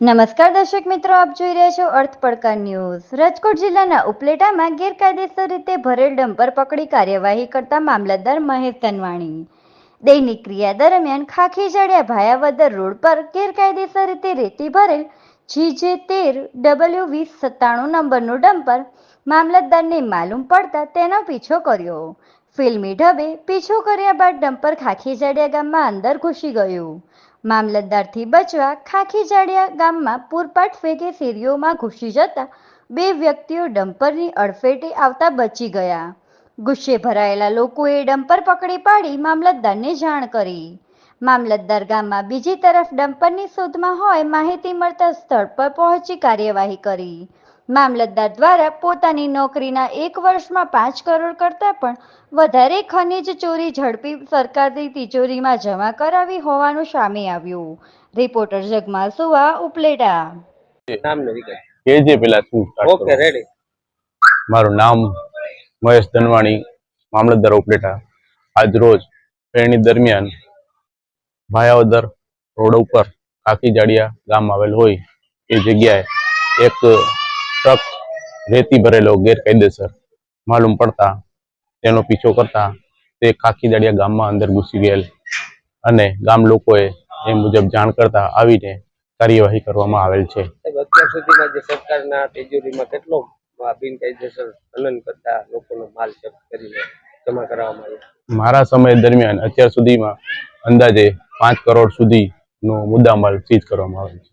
નમસ્કાર દર્શક મિત્રો, આપ જોઈ રહ્યા છો અર્થ પડકાર ન્યૂઝ. રાજકોટ જિલ્લાના ઉપલેટામાં ગેરકાયદેસર રીતે ભરેલ ડમ્પર પકડી કાર્યવાહી કરતા મામલતદાર મહેશ ધનવાણી. દૈનિક ક્રિયા દરમિયાન ખાખી જાડિયા ભાયાવદર રોડ પર ગેરકાયદેસર રીતે રેતી ભરેલ જીજે તેર ડબલ્યુ વીસ સત્તાણું નંબરનું ડમ્પર મામલતદારને માલુમ પડતા તેનો પીછો કર્યો. ફિલ્મી ઢબે પીછો કર્યા બાદ ડમ્પર ખાખી જાડ્યા ગામમાં અંદર ઘૂસી ગયું. મામલતદારથી બચવા ખાખી જાડિયા ગામમાં પૂરપાટ ફેંકે શેરીઓમાં ઘૂસી જતા બે વ્યક્તિઓ ડમ્પરની અડફેટે આવતા બચી ગયા. ગુસ્સે ભરાયેલા લોકોએ ડમ્પર પકડી પાડી મામલતદારને જાણ કરી. મામલતદાર ગામમાં બીજી તરફ ડમ્પરની શોધમાં હોય માહિતી મળતા સ્થળ પર પહોંચી કાર્યવાહી કરી. મામલતદાર દ્વારા પોતાની નોકરીના એક વર્ષમાં પાંચ કરોડ કરતાં પણ વધારે ખનીજ ચોરી ઝડપી સરકારની તિજોરીમાં જમા કરાવી હોવાનું સામે આવ્યું. રિપોર્ટર જગમાલ સુવા ઉપલેટા. નામ ને વિગત પેલા શું ઓકે રેડી મારું નામ મહેશ ધનવાણી મામલતદાર ઉપલેટા. આજ રોજ શ્રેણી દરમિયાન ભાયાવદર રોડ ઉપર કાકી જાડિયા ગામ આવેલ હોય એ જગ્યાએ એક ટ્રક રેતી ભરેલો ગેરકાયદેસર માલુમ પડતા તેનો પીછો કરતા તે ખાખી દાડિયા ગામમાં અંદર ઘૂસી ગયેલ. અને ગામ લોકોએ એ મુજબ જાણ કરતા આવીને કાર્યવાહી કરવામાં આવેલ છે. અત્યાર સુધીમાં જે સરકારના તિજોરીમાં કેટલો બિનકાયદેસર ખનન કરતા લોકોનો માલ જપ્ત કરીને જમા કરાવવામાં આવ્યો? મારા સમય દરમિયાન અત્યાર સુધીમાં અંદાજે પાંચ કરોડ સુધીનો મુદ્દામાલ સીઝ કરવામાં આવેલ છે.